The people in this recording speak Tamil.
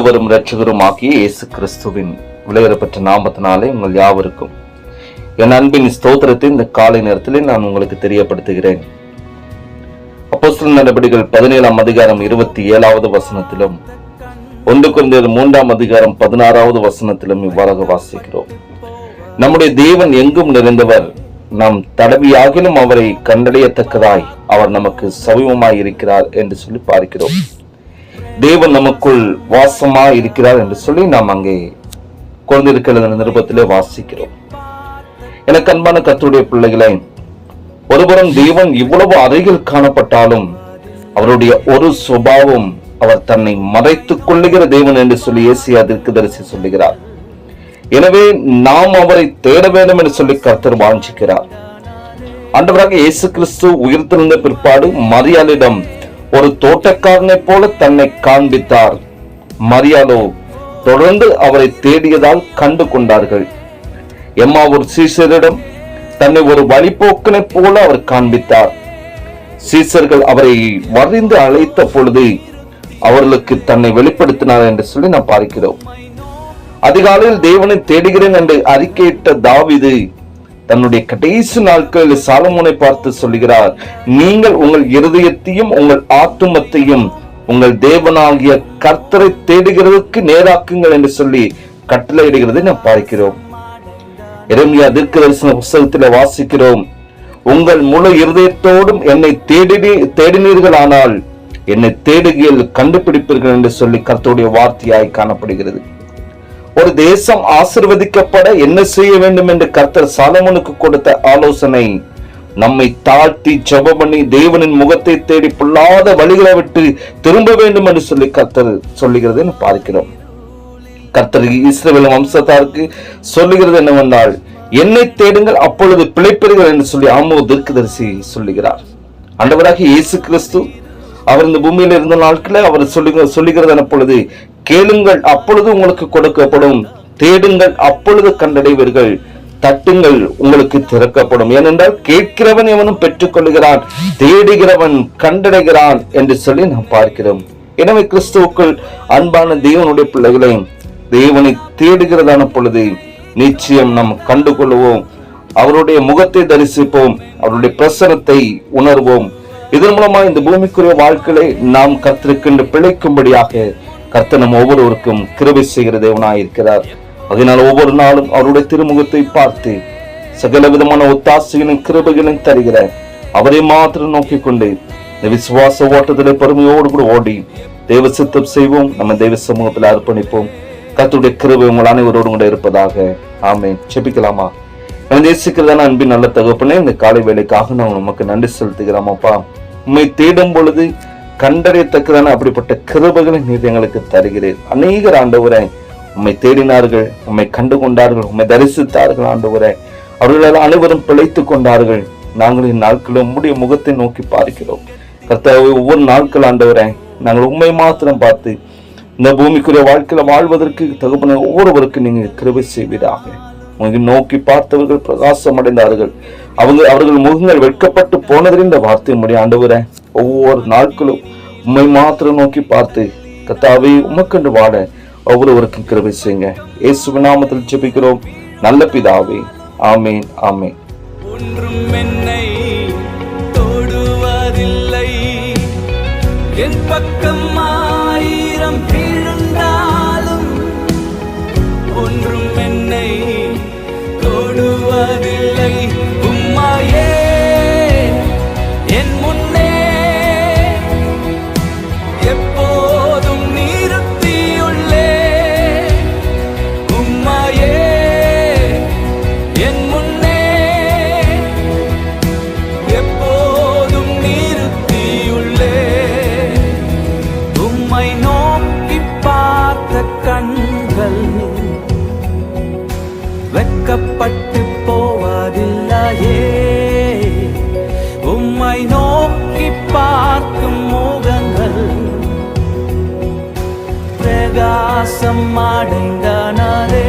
ஆண்டவரும் இரட்சகரும் ஆகிய இயேசு கிறிஸ்துவின் விலையேறப்பட்ட நாமத்தினாலே உங்கள் யாவருக்கும் என் அன்பின் ஸ்தோத்திரத்தை இந்த காலை நேரத்திலே நான் உங்களுக்கு தெரியப்படுத்துகிறேன். அப்போஸ்தலர் நடவடிக்கைகள் பதினேழாம் அதிகாரம் இருபத்தி ஏழாவது வசனத்திலும் ஒன்று குறைந்தது மூன்றாம் அதிகாரம் பதினாறாவது வசனத்திலும் இவ்வாறாக வாசிக்கிறோம். நம்முடைய தேவன் எங்கும் நிறைந்தவர் நாம் தடவியாகிலும் அவரை கண்டடையத்தக்கதாய் அவர் நமக்கு சமீபமாய் இருக்கிறார் என்று சொல்லி பார்க்கிறோம். தேவன் நமக்குள் வாசமா இருக்கிறார் என்று சொல்லி நாம் அங்கே குழந்தைருக்கிற நிருபத்திலே வாசிக்கிறோம். எனக்கு அன்பான கத்துடைய பிள்ளைகளை ஒருபுறம் தேவன் இவ்வளவு அருகில் காணப்பட்டாலும் அவருடைய ஒரு சுபாவம் அவர் தன்னை மறைத்துக் கொள்ளுகிற தேவன் என்று சொல்லி ஏசியா தரிசி சொல்லுகிறார். எனவே நாம் அவரை தேட வேண்டும் என்று சொல்லி கர்த்தர் வாஞ்சிக்கிறார். ஆண்டவராக இயேசு கிறிஸ்து உயிர்த்திருந்த பிற்பாடு மரியாளிடம் ஒரு தோட்டக்காரனைப் போல தன்னை காண்பித்தார். மரியாதோ தொடர்ந்து அவரை தேடியதால் கண்டு கொண்டார்கள். எம்மா ஒரு சீசரிடம் தன்னை ஒரு வழிபோக்கனைப் போல அவர் காண்பித்தார். சீசர்கள் அவரை வரிந்து அழைத்த பொழுது அவர்களுக்கு தன்னை வெளிப்படுத்தினார் என்று சொல்லி நாம் பார்க்கிறோம். அதிகாலையில் தேவனை தேடுகிறேன் என்று அறிக்கையிட்ட தாவிது தன்னுடைய கடைசி நாட்களில் சாலமோனை பார்த்து சொல்லுகிறார் நீங்கள் உங்கள் இருதயத்தையும் உங்கள் ஆத்துமத்தையும் உங்கள் தேவனாகிய கர்த்தரை தேடுகிறதுக்கு நேராக்குங்கள் என்று சொல்லி கட்டளையிடுகிறதை நாம் பார்க்கிறோம். இறங்கிய தீர்க்க தரிசன புஸ்தகத்தில் வாசிக்கிறோம் உங்கள் முழு இருதயத்தோடும் என்னை தேடி தேடினீர்களானால் என்னை தேடுகையில் கண்டுபிடிப்பீர்கள் என்று சொல்லி கர்த்தருடைய வார்த்தையாய் காணப்படுகிறது. ஒரு தேசம் ஆசிர்வதிக்கப்பட என்ன செய்ய வேண்டும் என்று கர்த்தர் சாலமனுக்கு கொடுத்த ஆலோசனை நம்மை தாழ்த்தி ஜெபம் பண்ணி தேவனின் முகத்தை தேடி பொல்லாத வழிகளை விட்டு திரும்ப வேண்டும் என்று சொல்லி கர்த்தர் சொல்லுகிறது என்று பார்க்கிறோம். கர்த்தர் இஸ்ரேல் வம்சத்தாருக்கு சொல்லுகிறது என்னவென்றால் என்னை தேடுங்கள் அப்பொழுது பிழைப்பீர்கள் என்று சொல்லி ஆமோ தீர்க்கதரிசி சொல்லுகிறார். அண்டவராக இயேசு கிறிஸ்து அவர் இந்த பூமியில இருந்த நாட்களில் அவர் சொல்லி சொல்லுகிறது என பொழுது கேளுங்கள் அப்பொழுது உங்களுக்கு கொடுக்கப்படும். தேடுங்கள் அப்பொழுது கண்டடைவீர்கள். தட்டுங்கள் உங்களுக்கு திறக்கப்படும். ஏனென்றால் கேட்கிறவன் எவனும் பெற்றுக்கொள்கிறான் தேடுகிறவன் கண்டடைகிறான் என்று சொல்லி நாம் பார்க்கிறோம். எனவே கிறிஸ்துவுக்குள் அன்பான தேவனுடைய பிள்ளைகளை தேவனை தேடுகிறதான பொழுது நிச்சயம் நாம் கண்டுகொள்வோம். அவருடைய முகத்தை தரிசிப்போம் அவருடைய பிரசனத்தை உணர்வோம். இதன் மூலமா இந்த பூமிக்குரிய வாழ்க்கையை நாம் கத்திருக்கின்ற பிழைக்கும்படியாக கர்த்த நம் ஒவ்வொருவருக்கும் கிருபை செய்கிற தேவனாயிருக்கிறார் அதனால் ஒவ்வொரு நாளும் அவருடைய திருமுகத்தை பார்த்து சகல விதமான ஒத்தாசைகளும் கிருபைகளும் தருகிற அவரை மாத்திரம் நோக்கி கொண்டு இந்த விசுவாச ஓட்டத்திலே பெருமையோடு கூட ஓடி தெய்வ சித்தம் செய்வோம் நம்ம தெய்வ சமூகத்தில் அர்ப்பணிப்போம். கத்துடைய கிருபை உங்கள் அனைவரோடு கூட இருப்பதாக. ஆமே செபிக்கலாமா நான் நேசிக்கிறதான அன்பின் நல்ல தகப்பனே இந்த காலை வேலைக்காக நான் உமக்கு நன்றி செலுத்துகிறோமாப்பா உண்மை தேடும் பொழுது கண்டறியத்தக்கதான அப்படிப்பட்ட கிருபகளை நீர் எங்களுக்கு தருகிறேன் அநேகர் ஆண்டவரை உம்மை தேடினார்கள் உம்மை கண்டு கொண்டார்கள் உம்மை தரிசித்தார்கள் ஆண்டவரை. அவர்களால் அனைவரும் பிழைத்துக் கொண்டார்கள். நாங்கள் இந்நாட்களும் உம்முடைய முகத்தை நோக்கி பார்க்கிறோம். கர்த்தாவை ஒவ்வொரு நாட்கள் ஆண்டவரை நாங்கள் உண்மை மாத்திரம் பார்த்து இந்த பூமிக்குரிய வாழ்க்கையில வாழ்வதற்கு தகுப்பன ஒவ்வொருவருக்கும் நீங்கள் கிருபை செய்வீராக. உங்களை நோக்கி பார்த்தவர்கள் பிரகாசம் அடைந்தார்கள். அவங்க அவர்கள் முகங்கள் வெட்கப்பட்டு போனதில் இந்த வார்த்தை முடி ஆண்டவரை ஒவ்வொரு நாட்களும் உண்மை மாத்திரம் நோக்கி பார்த்து கத்தாவே உமக்கண்டு வாட ஒவ்வொருவருக்கும் கிருபை செய்யுங்க. இயேசு நாமத்தில் ஜெபிக்கிறோம். நல்ல பிதாவே ஆமேன் ஆமேன். ஒன்றும் என்னை தொடுவதில்லை. என் பக்கம் வெட்கப்பட்டு போவதில்லையே. உம்மை நோக்கி பார்க்கும் மோகங்கள் பிரகாசம் அடைந்தனரே